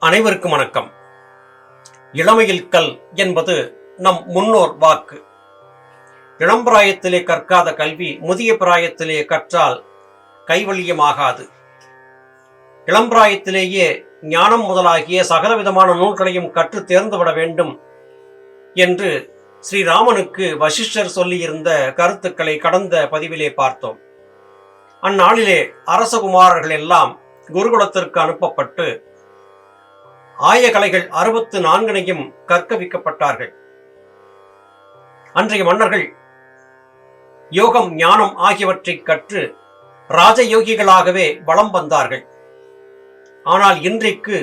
அனைவருக்கும் வணக்கம். இளமையில் கல் என்பது நம் முன்னோர் வாக்கு. இளம் பிராயத்திலே கற்காத கல்வி முதிய பிராயத்திலே கற்றால் கைவல்யமாகாது. இளம் பிராயத்திலேயே ஞானம் முதலாகிய சகலவிதமான நூல்களையும் கற்று தேர்ந்துவிட வேண்டும் என்று ஸ்ரீராமனுக்கு வசிஷ்டர் சொல்லியிருந்த கருத்துக்களை கடந்த பதிவிலே பார்த்தோம். அந்நாளிலே அரசகுமாரர்கள் எல்லாம் குருகுலத்திற்கு அனுப்பப்பட்டு ஆய கலைகள் அறுபத்து நான்கினையும் கற்க வைக்கப்பட்டார்கள் அன்றைய மன்னர்கள் யோகம் ஞானம் ஆகியவற்றை கற்று ராஜயோகிகளாகவே வளம் வந்தார்கள். ஆனால் இன்றைக்கு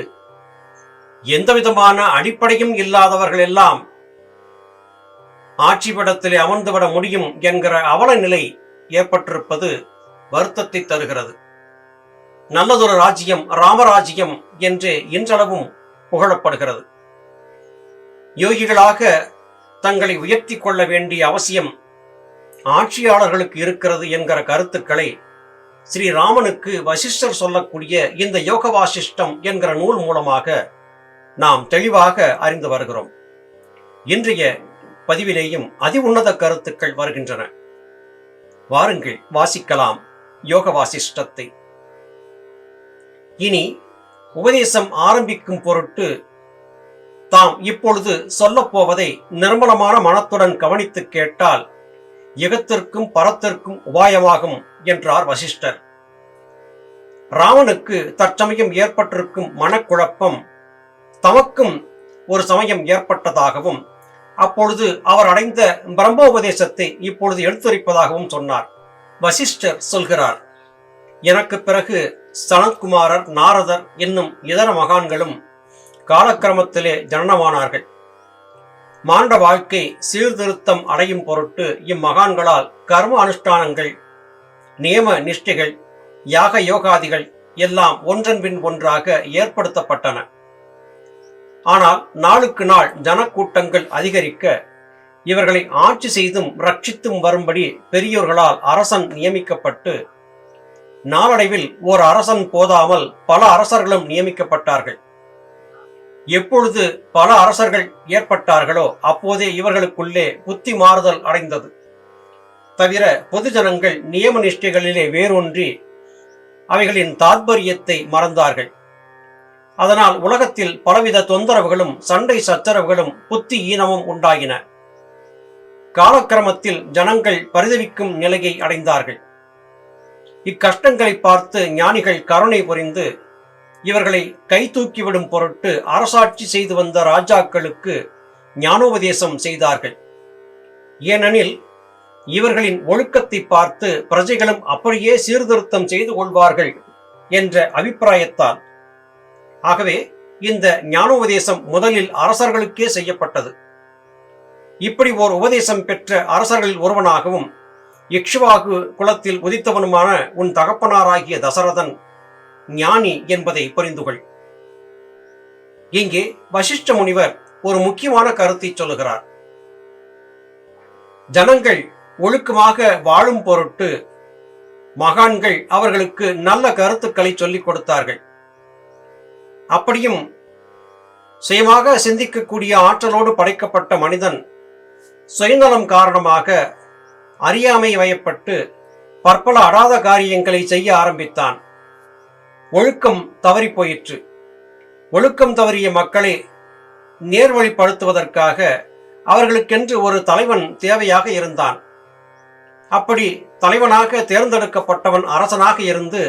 எந்தவிதமான அடிப்படையும் இல்லாதவர்கள் எல்லாம் ஆட்சிபடத்திலே அமர்ந்துவிட முடியும் என்கிற அவல நிலை ஏற்பட்டிருப்பது வருத்தத்தை தருகிறது. நல்லதொரு ராஜ்யம் ராமராஜ்யம் என்று இன்றளவும் புகழப்படுகிறது. யோகிகளாக தங்களை உயர்த்தி கொள்ள வேண்டிய அவசியம் ஆட்சியாளர்களுக்கு இருக்கிறது என்கிற கருத்துக்களை ஸ்ரீராமனுக்கு வசிஷ்டர் சொல்லக்கூடிய இந்த யோக வாசிஷ்டம் என்கிற நூல் மூலமாக நாம் தெளிவாக அறிந்து வருகிறோம். இன்றைய பதிவிலேயும் அதி உன்னத கருத்துக்கள் வருகின்றன. வாருங்கள் வாசிக்கலாம் யோக வாசிஷ்டத்தை இனி உபதேசம் ஆரம்பிக்கும் பொருட்டு தாம் இப்பொழுது சொல்லப்போவதை நிர்மலமான மனத்துடன் கவனித்து கேட்டால் யுகத்திற்கும் பரத்திற்கும் உபாயமாகும் என்றார் வசிஷ்டர். ராமனுக்கு தற்சமயம் ஏற்பட்டிருக்கும் மனக்குழப்பம் தமக்கும் ஒரு சமயம் ஏற்பட்டதாகவும் அப்பொழுது அவர் அடைந்த பிரம்மோபதேசத்தை இப்பொழுது எடுத்துரைப்பதாகவும் சொன்னார். வசிஷ்டர் சொல்கிறார் எனக்கு பிறகு சனத்குமாரர் நாரதர் என்னும் இதர மகான்களும் காலக்கிரமத்திலே ஜனனமானார்கள். மாண்ட வாழ்க்கை சீர்திருத்தம் அடையும் பொருட்டு இம்மகான்களால் கர்ம அனுஷ்டானங்கள் நியம நிஷ்டைகள் யாக யோகாதிகள் எல்லாம் ஒன்றன் பின் ஒன்றாக ஏற்படுத்தப்பட்டன. ஆனால் நாளுக்கு நாள் ஜனக்கூட்டங்கள் அதிகரிக்க இவர்களை ஆட்சி செய்தும் ரட்சித்தும் வரும்படி பெரியோர்களால் அரசன் நியமிக்கப்பட்டு நாளடைவில் ஓர் அரசன் போதாமல் பல அரசர்களும் நியமிக்கப்பட்டார்கள். எப்பொழுது பல அரசர்கள் ஏற்பட்டார்களோ அப்போதே இவர்களுக்குள்ளே புத்தி மாறுதல் அடைந்தது. தவிர பொதுஜனங்கள் நியம நிஷ்டைகளிலே வேரூன்றி அவைகளின் தாத்பரியத்தை மறந்தார்கள். அதனால் உலகத்தில் பலவித தொந்தரவுகளும் சண்டை சச்சரவுகளும் புத்தி ஈனமும் உண்டாகின காலக்கிரமத்தில் ஜனங்கள் பரிதவிக்கும் நிலையை அடைந்தார்கள். இக்கஷ்டங்களை பார்த்து ஞானிகள் கருணை புரிந்து இவர்களை கை தூக்கிவிடும் பொருட்டு அரசாட்சி செய்து வந்த ராஜாக்களுக்கு ஞானோபதேசம் செய்தார்கள். ஏனெனில் இவர்களின் ஒழுக்கத்தை பார்த்து பிரஜைகளும் அப்படியே சீர்திருத்தம் செய்து கொள்வார்கள் என்ற அபிப்பிராயத்தால். ஆகவே இந்த ஞானோபதேசம் முதலில் அரசர்களுக்கே செய்யப்பட்டது. இப்படி ஓர் உபதேசம் பெற்ற அரசர்களில் ஒருவனாகவும் இக்ஷுவாகு குலத்தில் உதித்தவனுமான உன் தகப்பனாராகிய தசரதன் ஞானி என்பதை புரிந்துகொள். இங்கே வசிஷ்ட முனிவர் ஒரு முக்கியமான கருத்தை சொல்லுகிறார். ஜனங்கள் ஒழுக்கமாக வாழும் பொருட்டு மகான்கள் அவர்களுக்கு நல்ல கருத்துக்களை சொல்லிக் கொடுத்தார்கள். அப்படியும் சுயமாக சிந்திக்கக்கூடிய ஆற்றலோடு படைக்கப்பட்ட மனிதன் சுயநலம் காரணமாக அறியாமை வயப்பட்டு பற்பல அடாத காரியங்களை செய்ய ஆரம்பித்தான். ஒழுக்கம் தவறி போயிற்று. ஒழுக்கம் தவறிய மக்களை நேர்வழிப்படுத்துவதற்காக அவர்களுக்கென்று ஒரு தலைவன் தேவையாக இருந்தான். அப்படி தலைவனாக தேர்ந்தெடுக்கப்பட்டவன் அரசனாக இருந்து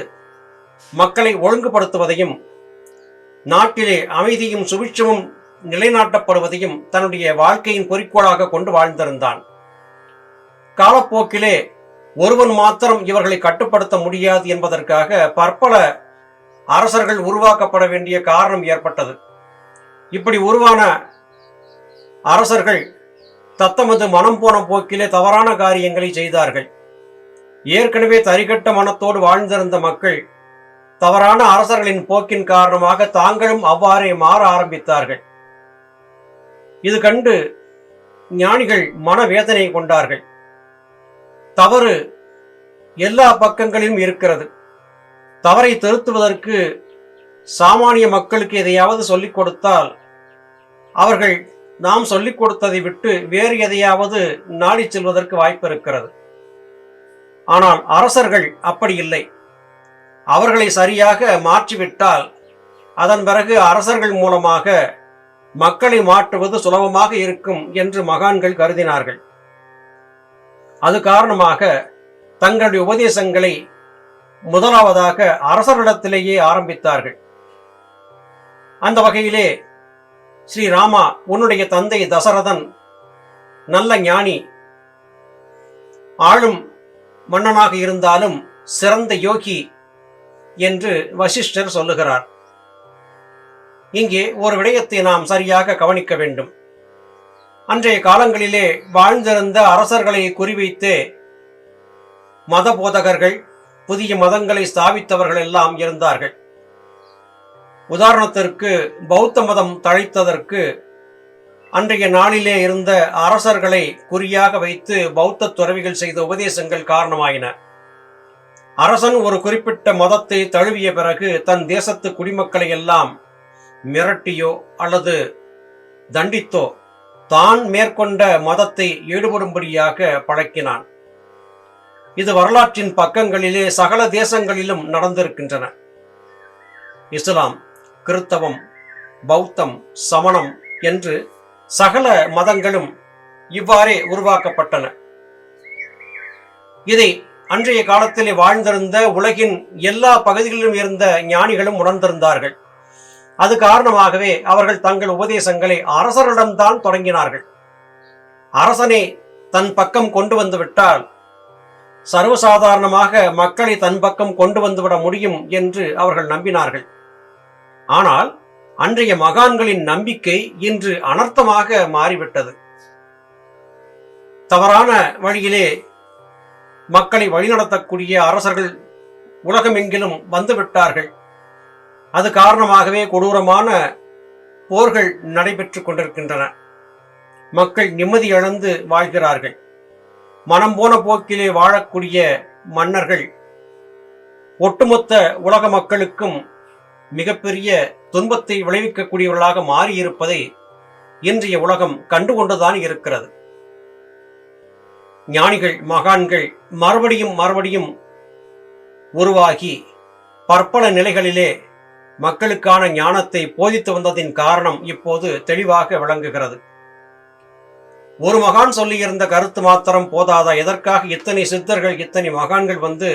மக்களை ஒழுங்குபடுத்துவதையும் நாட்டிலே அமைதியும் சுபிட்சமும் நிலைநாட்டப்படுவதையும் தன்னுடைய வாழ்க்கையின் குறிக்கோளாக கொண்டு வாழ்ந்திருந்தான். காலப்போக்கிலே ஒருவன் மாத்திரம் இவர்களை கட்டுப்படுத்த முடியாது என்பதற்காக பற்பல அரசர்கள் உருவாக்கப்பட வேண்டிய காரணம் ஏற்பட்டது. இப்படி உருவான அரசர்கள் தத்தமது மனம் போன போக்கிலே தவறான காரியங்களை செய்தார்கள். ஏற்கனவே தரிகட்ட மனத்தோடு வாழ்ந்திருந்த மக்கள் தவறான அரசர்களின் போக்கின் காரணமாக தாங்களும் அவ்வாறே மாற ஆரம்பித்தார்கள். இது கண்டு ஞானிகள் மனவேதனை கொண்டார்கள். தவறு எல்லா பக்கங்களிலும் இருக்கிறது. தவறை திருத்துவதற்கு சாமானிய மக்களுக்கு எதையாவது சொல்லிக் கொடுத்தால் அவர்கள் நாம் சொல்லிக் கொடுத்ததை விட்டு வேறு எதையாவது நாடி செல்வதற்கு வாய்ப்பு இருக்கிறது. ஆனால் அரசர்கள் அப்படி இல்லை. அவர்களை சரியாக மாற்றிவிட்டால் அதன் பிறகு அரசர்கள் மூலமாக மக்களை மாற்றுவது சுலபமாக இருக்கும் என்று மகான்கள் கருதினார்கள். அது காரணமாக தங்களுடைய உபதேசங்களை முதலாவதாக அரசர்களிடத்திலேயே ஆரம்பித்தார்கள். அந்த வகையிலே ஸ்ரீராமா உன்னுடைய தந்தை தசரதன் நல்ல ஞானி ஆளும் மன்னனாக இருந்தாலும் சிறந்த யோகி என்று வசிஷ்டர் சொல்லுகிறார். இங்கே ஒரு விடயத்தை நாம் சரியாக கவனிக்க வேண்டும். அன்றைய காலங்களிலே வாழ்ந்திருந்த அரசர்களை குறிவைத்து மத போதகர்கள் புதிய மதங்களை ஸ்தாபித்தவர்கள் எல்லாம் இருந்தார்கள். உதாரணத்திற்கு பௌத்த மதம் தழைத்ததற்கு அன்றைய நாளிலே இருந்த அரசர்களை குறியாக வைத்து பௌத்த துறவிகள் செய்த உபதேசங்கள் காரணமாயின. அரசன் ஒரு குறிப்பிட்ட மதத்தை தழுவிய பிறகு தன் தேசத்து குடிமக்களை எல்லாம் மிரட்டியோ அல்லது தண்டித்தோ தான் மேற்கொண்ட மதத்தை ஈடுபடும்படியாக பழக்கினான். இது வரலாற்றின் பக்கங்களிலே சகல தேசங்களிலும் நடந்திருக்கின்றன. இஸ்லாம் கிறித்தவம் பௌத்தம் சமணம் என்று சகல மதங்களும் இவ்வாறே உருவாக்கப்பட்டன. இதை அன்றைய காலத்திலே வாழ்ந்திருந்த உலகின் எல்லா பகுதிகளிலும் இருந்த ஞானிகளும் உணர்ந்திருந்தார்கள். அது காரணமாகவே அவர்கள் தங்கள் உபதேசங்களை அரசரிடம்தான் தொடங்கினார்கள். அரசனை தன் பக்கம் கொண்டு வந்து விட்டால் சர்வசாதாரணமாக மக்களை தன் பக்கம் கொண்டு வந்துவிட முடியும் என்று அவர்கள் நம்பினார்கள். ஆனால் அன்றைய மகான்களின் நம்பிக்கை இன்று அனர்த்தமாக மாறிவிட்டது. தவறான வழியிலே மக்களை வழிநடத்தக்கூடிய அரசர்கள் உலகமெங்கிலும் வந்துவிட்டார்கள். அது காரணமாகவே கொடூரமான போர்கள் நடைபெற்றுக் கொண்டிருக்கின்றன. மக்கள் நிம்மதி இழந்து வாழ்கிறார்கள். மனம் போன போக்கிலே வாழக்கூடிய மன்னர்கள் ஒட்டுமொத்த உலக மக்களுக்கும் மிகப்பெரிய துன்பத்தை விளைவிக்கக்கூடியவர்களாக மாறியிருப்பதை இன்றைய உலகம் கண்டுகொண்டுதான் இருக்கிறது. ஞானிகள் மகான்கள் மறுபடியும் மறுபடியும் உருவாகி பற்பல நிலைகளிலே மக்களுக்கான ஞானத்தை போதித்து வந்ததின் காரணம் இப்போது தெளிவாக விளங்குகிறது. ஒரு மகான் சொல்லியிருந்த கருத்து மாத்திரம் போதாதா? எதற்காக இத்தனை சித்தர்கள் இத்தனை மகான்கள் வந்து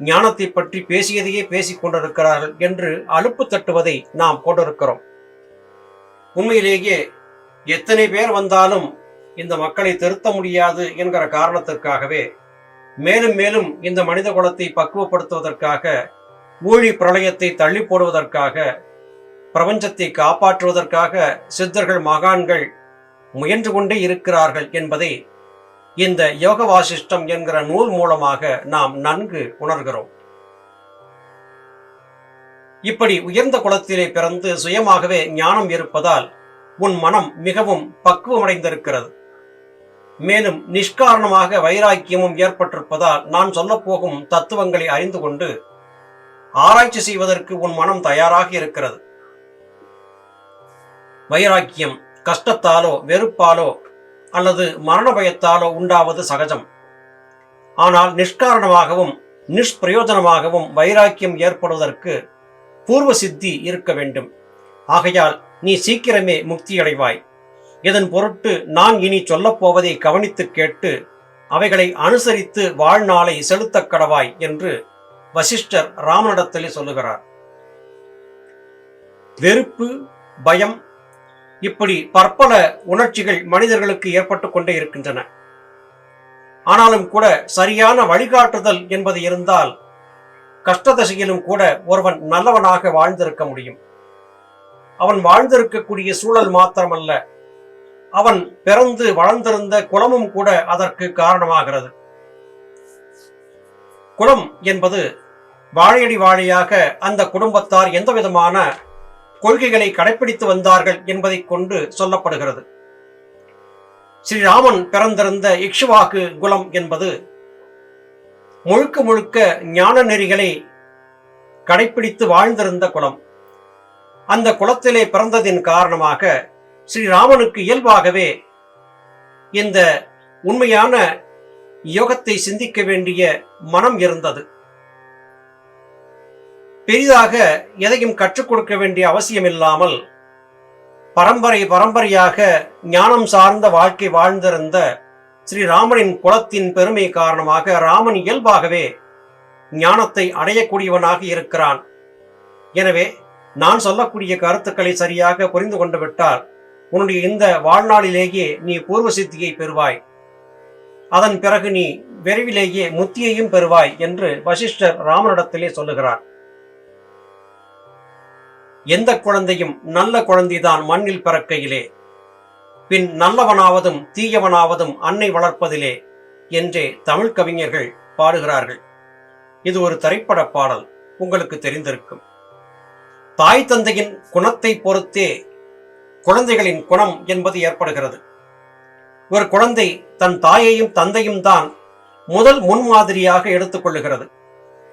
ஞானத்தை பற்றி பேசியதையே பேசிக் கொண்டிருக்கிறார்கள் என்று அலுப்பு தட்டுவதை நாம் கொண்டிருக்கிறோம். உண்மையிலேயே எத்தனை பேர் வந்தாலும் இந்த மக்களை திருத்த முடியாது என்கிற காரணத்திற்காகவே மேலும் மேலும் இந்த மனித குலத்தை பக்குவப்படுத்துவதற்காக ஊழி பிரளயத்தை தள்ளி போடுவதற்காக பிரபஞ்சத்தை காப்பாற்றுவதற்காக சித்தர்கள் மகான்கள் முயன்று கொண்டே இருக்கிறார்கள் என்பதை இந்த யோக வாசிஷ்டம் என்கிற நூல் மூலமாக நாம் நன்கு உணர்கிறோம். இப்படி உயர்ந்த குலத்திலே பிறந்து சுயமாகவே ஞானம் இருப்பதால் உன் மனம் மிகவும் பக்குவமடைந்திருக்கிறது. மேலும் நிஷ்காரணமாக வைராக்கியமும் ஏற்பட்டிருப்பதால் நான் சொல்லப்போகும் தத்துவங்களை அறிந்து கொண்டு ஆராய்ச்சி செய்வதற்கு உன் மனம் தயாராக இருக்கிறது. வைராக்கியம் கஷ்டத்தாலோ வெறுப்பாலோ அல்லது மரண பயத்தாலோ உண்டாவது சகஜம். ஆனால் நிஷ்காரணமாகவும் நிஷ்பிரயோஜனமாகவும் வைராக்கியம் ஏற்படுவதற்கு பூர்வ சித்தி இருக்க வேண்டும். ஆகையால் நீ சீக்கிரமே முக்தியடைவாய். இதன் பொருட்டு நான் இனி சொல்லப்போவதை கவனித்து கேட்டு அவைகளை அனுசரித்து வாழ்நாளை செலுத்தக் கடவாய் என்று வசிஷ்டர் ராமனிடத்திலே சொல்லுகிறார். வெறுப்பு பயம் இப்படி பற்பல உணர்ச்சிகள் மனிதர்களுக்கு ஏற்பட்டு கொண்டே இருக்கின்றன. ஆனாலும் கூட சரியான வழிகாட்டுதல் என்பது இருந்தால் கஷ்டதசையிலும் கூட ஒருவன் நல்லவனாக வாழ்ந்திருக்க முடியும். அவன் வாழ்ந்திருக்கக்கூடிய சூழல் மாத்திரமல்ல அவன் பிறந்து வளர்ந்திருந்த குலமும் கூட அதற்கு காரணமாகிறது. குலம் என்பது வாழையடி வாழையாக அந்த குடும்பத்தார் எந்த விதமான கொள்கைகளை கடைபிடித்து வந்தார்கள் என்பதை கொண்டு சொல்லப்படுகிறது. ஸ்ரீராமன் பிறந்திருந்த இக்ஷுவாக்கு குலம் என்பது முழுக்க முழுக்க ஞான நெறிகளை கடைபிடித்து வாழ்ந்திருந்த குலம் அந்த குலத்திலே பிறந்ததின் காரணமாக ஸ்ரீராமனுக்கு இயல்பாகவே இந்த உண்மையான யோகத்தை சிந்திக்க வேண்டிய மனம் இருந்தது. பெரிதாக எதையும் கற்றுக் கொடுக்க வேண்டிய அவசியம் இல்லாமல் பரம்பரை பரம்பரையாக ஞானம் சார்ந்த வாழ்க்கை வாழ்ந்திருந்த ஸ்ரீராமனின் குலத்தின் பெருமை காரணமாக ராமன் இயல்பாகவே ஞானத்தை அடையக்கூடியவனாக இருக்கிறான். எனவே நான் சொல்லக்கூடிய கருத்துக்களை சரியாக புரிந்து கொண்டு விட்டால் உன்னுடைய இந்த வாழ்நாளிலேயே நீ பூர்வ சித்தியை பெறுவாய். அதன் பிறகு நீ விரைவிலேயே முத்தியையும் பெறுவாய் என்று வசிஷ்டர் ராமனிடத்திலே சொல்லுகிறார். எந்த குழந்தையும் நல்ல குழந்தைதான் மண்ணில் பிறக்கையிலே. பின் நல்லவனாவதும் தீயவனாவதும் அன்னை வளர்ப்பதிலே என்றே தமிழ் கவிஞர்கள் பாடுகிறார்கள். இது ஒரு திரைப்பட பாடல் உங்களுக்கு தெரிந்திருக்கும். தாய் தந்தையின் குணத்தை பொறுத்தே குழந்தைகளின் குணம் என்பது ஏற்படுகிறது. ஒரு குழந்தை தன் தாயையும் தந்தையும் தான் முதல் முன்மாதிரியாக எடுத்துக்கொள்ளுகிறது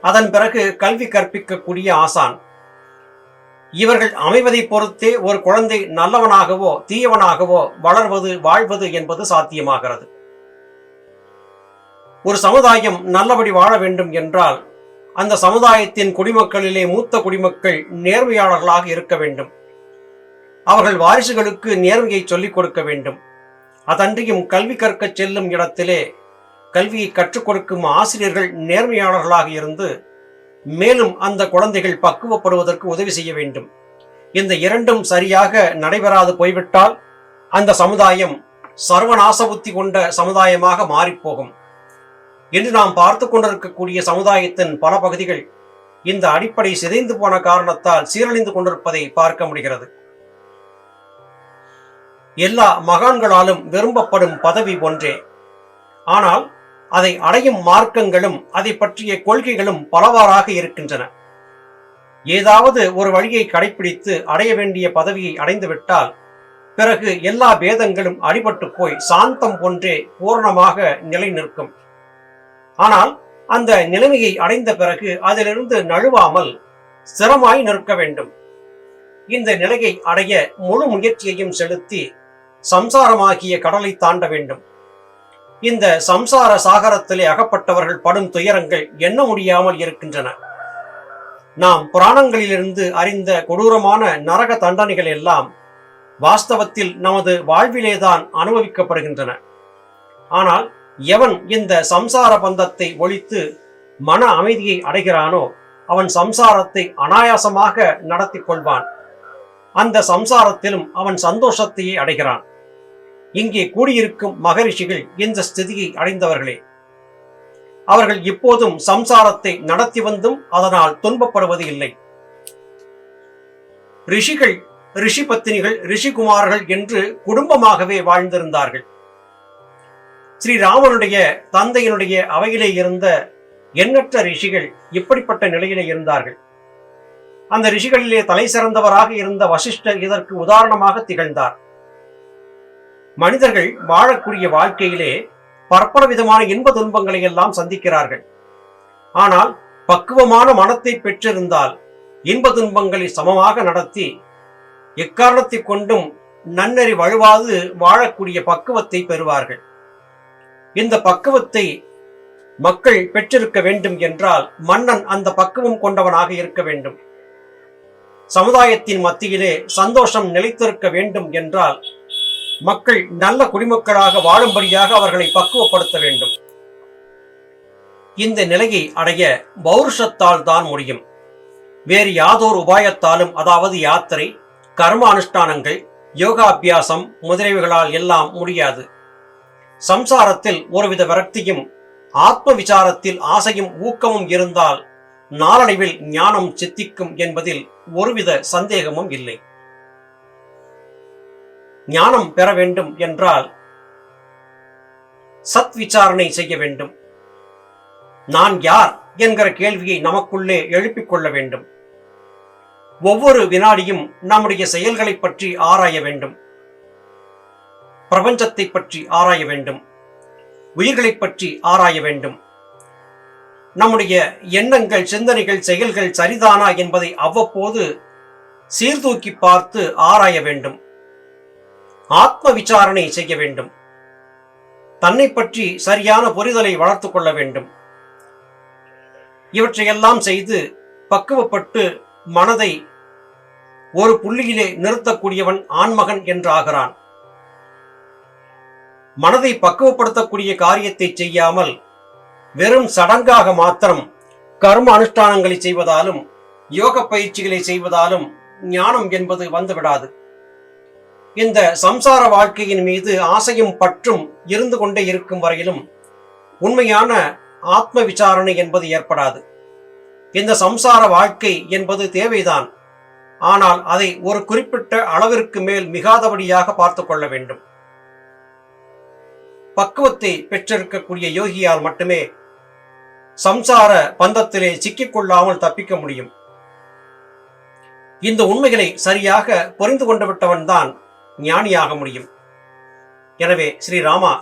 அதன் பிறகு கல்வி கற்பிக்கக்கூடிய ஆசான். இவர்கள் அமைவதை பொறுத்தே ஒரு குழந்தை நல்லவனாகவோ தீயவனாகவோ வளர்வது வாழ்வது என்பது சாத்தியமாகிறது. ஒரு சமுதாயம் நல்லபடி வாழ வேண்டும் என்றால் அந்த சமுதாயத்தின் குடிமக்களிலே மூத்த குடிமக்கள் நேர்மையாளர்களாக இருக்க வேண்டும். அவர்கள் வாரிசுகளுக்கு நேர்மையை சொல்லிக் கொடுக்க வேண்டும். அதன்றியும் கல்வி கற்கச் செல்லும் இடத்திலே கல்வியை கற்றுக் கொடுக்கும் ஆசிரியர்கள் நேர்மையாளர்களாக இருந்து மேலும் அந்த குழந்தைகள் பக்குவப்படுவதற்கு உதவி செய்ய வேண்டும். இந்த இரண்டும் சரியாக நடைபெறாது போய்விட்டால் அந்த சமுதாயம் சர்வநாச புத்தி கொண்ட சமுதாயமாக மாறிப்போகும். இன்று நாம் பார்த்து கொண்டிருக்கக்கூடிய சமுதாயத்தின் பல பகுதிகள் இந்த அடிப்படை சிதைந்து போன காரணத்தால் சீரழிந்து கொண்டிருப்பதை பார்க்க முடிகிறது. எல்லா மகான்களாலும் விரும்பப்படும் பதவி ஒன்றே. ஆனால் அதை அடையும் மார்க்கங்களும் அதை பற்றிய கொள்கைகளும் பலவாறாக இருக்கின்றன. ஏதாவது ஒரு வழியை கடைபிடித்து அடைய வேண்டிய பதவியை அடைந்துவிட்டால் பிறகு எல்லா பேதங்களும் அடிபட்டு போய் சாந்தம் ஒன்றே பூரணமாக நிலை நிற்கும் ஆனால் அந்த நிலைமையை அடைந்த பிறகு அதிலிருந்து நழுவாமல் ஸ்திரமாய் நிற்க வேண்டும். இந்த நிலையை அடைய முழு முயற்சியையும் செலுத்தி சம்சாரமாகிய கடலை தாண்ட வேண்டும். இந்த சம்சார சாகரத்திலே அகப்பட்டவர்கள் படும் துயரங்கள் எண்ண முடியாமல் இருக்கின்றன. நாம் புராணங்களிலிருந்து அறிந்த கொடூரமான நரக தண்டனைகள் எல்லாம் வாஸ்தவத்தில் நமது வாழ்விலேதான் அனுபவிக்கப்படுகின்றன. ஆனால் எவன் இந்த சம்சார பந்தத்தை ஒழித்து மன அமைதியை அடைகிறானோ அவன் சம்சாரத்தை அனாயாசமாக நடத்தி கொள்வான். அந்த சம்சாரத்திலும் அவன் சந்தோஷத்தையே அடைகிறான். இங்கே கூடியிருக்கும் மகரிஷிகள் இந்த ஸ்திதியை அடைந்தவர்களே. அவர்கள் இப்போதும் சம்சாரத்தை நடத்தி வந்தும் அதனால் துன்பப்படுவது இல்லை. ரிஷிகள் ரிஷி பத்தினிகள் ரிஷிகுமார்கள் என்று குடும்பமாகவே வாழ்ந்திருந்தார்கள். ஸ்ரீராமனுடைய தந்தையினுடைய அவையிலே இருந்த எண்ணற்ற ரிஷிகள் இப்படிப்பட்ட நிலையிலே இருந்தார்கள். அந்த ரிஷிகளிலே தலை சிறந்தவராக இருந்த வசிஷ்டர் இதற்கு உதாரணமாக திகழ்ந்தார். மனிதர்கள் வாழக்கூடிய வாழ்க்கையிலே பற்பல விதமான இன்ப துன்பங்களை எல்லாம் சந்திக்கிறார்கள். ஆனால் பக்குவமான மனத்தை பெற்றிருந்தால் இன்ப துன்பங்களை சமமாக நடத்தி எக்காரணத்தை கொண்டும் நன்னறி வழுவாது வாழக்கூடிய பக்குவத்தை பெறுவார்கள். இந்த பக்குவத்தை மக்கள் பெற்றிருக்க வேண்டும் என்றால் மன்னன் அந்த பக்குவம் கொண்டவனாக இருக்க வேண்டும். சமுதாயத்தின் மத்தியிலே சந்தோஷம் நிலைத்திருக்க வேண்டும் என்றால் மக்கள் நல்ல குடிமக்களாக வாழும்படியாக அவர்களை பக்குவப்படுத்த வேண்டும். இந்த நிலையை அடைய பௌருஷத்தால் தான் முடியும். வேறு யாதோர் உபாயத்தாலும் அதாவது யாத்திரை கர்ம அனுஷ்டானங்கள் யோகாபியாசம் முதலியவைகளால் எல்லாம் முடியாது. சம்சாரத்தில் ஒருவித விரக்தியும் ஆத்ம விசாரத்தில் ஆசையும் ஊக்கமும் இருந்தால் நாளடைவில் ஞானம் சித்திக்கும் என்பதில் ஒருவித சந்தேகமும் இல்லை. ஞானம் பெற வேண்டும் என்றால் சத் விசாரணை செய்ய வேண்டும். நான் யார் என்கிற கேள்வியை நமக்குள்ளே எழுப்பிக் கொள்ள வேண்டும். ஒவ்வொரு வினாடியும் நம்முடைய செயல்களை பற்றி ஆராய வேண்டும். பிரபஞ்சத்தை பற்றி ஆராய வேண்டும். உயிர்களை பற்றி ஆராய வேண்டும். நம்முடைய எண்ணங்கள் சிந்தனைகள் செயல்கள் சரிதானா என்பதை அவ்வப்போது சீர்தூக்கி பார்த்து ஆராய வேண்டும். ஆத்ம விசாரணை செய்ய வேண்டும். தன்னை பற்றி சரியான புரிதலை வளர்த்துக் கொள்ள வேண்டும். இவற்றையெல்லாம் செய்து பக்குவப்பட்டு மனதை ஒரு புள்ளியிலே நிறுத்தக்கூடியவன் ஆண்மகன் என்று ஆகிறான் மனதை பக்குவப்படுத்தக்கூடிய காரியத்தை செய்யாமல் வெறும் சடங்காக மாத்திரம் கர்ம அனுஷ்டானங்களை செய்வதாலும் யோக பயிற்சிகளை செய்வதாலும் ஞானம் என்பது வந்துவிடாது. இந்த சம்சார வாழ்க்கையின் மீது ஆசையும் பற்றும் இருந்து கொண்டே இருக்கும் வரையிலும் உண்மையான ஆத்ம விசாரணை என்பது ஏற்படாது. இந்த சம்சார வாழ்க்கை என்பது தேவைதான். ஆனால் அதை ஒரு குறிப்பிட்ட அளவிற்கு மேல் மிகாதபடியாக பார்த்து கொள்ள வேண்டும். பக்குவத்தை பெற்றிருக்கக்கூடிய யோகியால் மட்டுமே சம்சார பந்தத்திலே சிக்கிக்கொள்ளாமல் தப்பிக்க முடியும். இந்த உண்மைகளை சரியாக புரிந்து கொண்டு விட்டவன்தான் ஞானியாக முடியும். எனவே ஸ்ரீராமா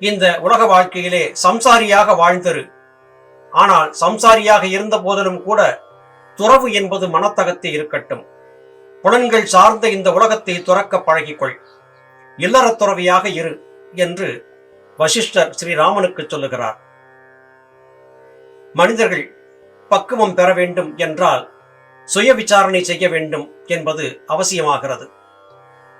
இந்த உலக வாழ்க்கையிலே சம்சாரியாக வாழ்ந்தரு. ஆனால் சம்சாரியாக இருந்த போதிலும் கூட துறவு என்பது மனத்தகத்தை இருக்கட்டும். புலன்கள் சார்ந்த இந்த உலகத்தை துறக்க பழகிக்கொள். இல்லறத் துறவியாக இரு என்று வசிஷ்டர் ஸ்ரீராமனுக்கு சொல்லுகிறார். மனிதர்கள் பக்குவம் பெற வேண்டும் என்றால் சுய விசாரணை செய்ய வேண்டும் என்பது அவசியமாகிறது.